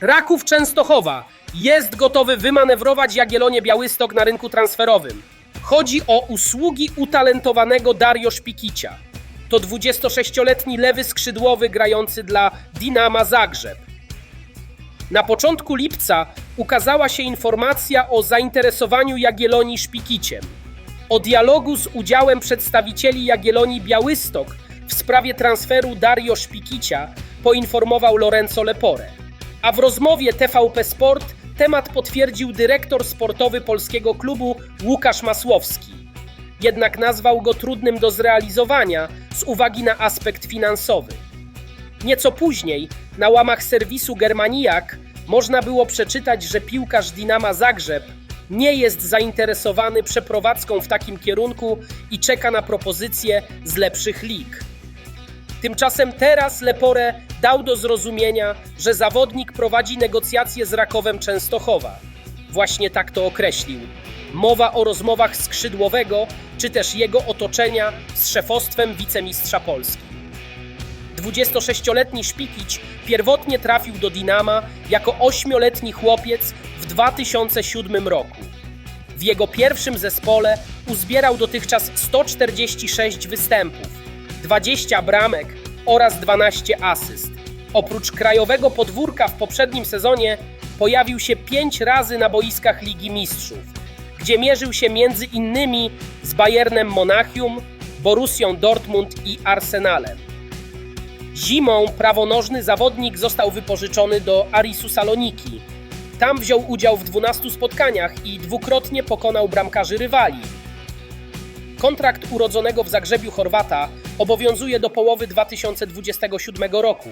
Raków Częstochowa jest gotowy wymanewrować Jagiellonię Białystok na rynku transferowym. Chodzi o usługi utalentowanego Dario Szpikicia. To 26-letni lewy skrzydłowy grający dla Dinama Zagrzeb. Na początku lipca ukazała się informacja o zainteresowaniu Jagiellonii Szpikiciem. O dialogu z udziałem przedstawicieli Jagiellonii Białystok w sprawie transferu Dario Szpikicia poinformował Lorenzo Lepore. A w rozmowie TVP Sport temat potwierdził dyrektor sportowy polskiego klubu Łukasz Masłowski. Jednak nazwał go trudnym do zrealizowania z uwagi na aspekt finansowy. Nieco później, na łamach serwisu Germaniak, można było przeczytać, że piłkarz Dinama Zagrzeb nie jest zainteresowany przeprowadzką w takim kierunku i czeka na propozycje z lepszych lig. Tymczasem teraz Lepore dał do zrozumienia, że zawodnik prowadzi negocjacje z Rakowem Częstochowa. Właśnie tak to określił. Mowa o rozmowach skrzydłowego, czy też jego otoczenia z szefostwem wicemistrza Polski. 26-letni Szpikić pierwotnie trafił do Dinama jako 8-letni chłopiec w 2007 roku. W jego pierwszym zespole uzbierał dotychczas 146 występów, 20 bramek oraz 12 asyst. Oprócz krajowego podwórka w poprzednim sezonie pojawił się 5 razy na boiskach Ligi Mistrzów, gdzie mierzył się między innymi z Bayernem Monachium, Borussią Dortmund i Arsenalem. Zimą prawonożny zawodnik został wypożyczony do Arisu Saloniki. Tam wziął udział w 12 spotkaniach i dwukrotnie pokonał bramkarzy rywali. Kontrakt urodzonego w Zagrzebiu Chorwata obowiązuje do połowy 2027 roku.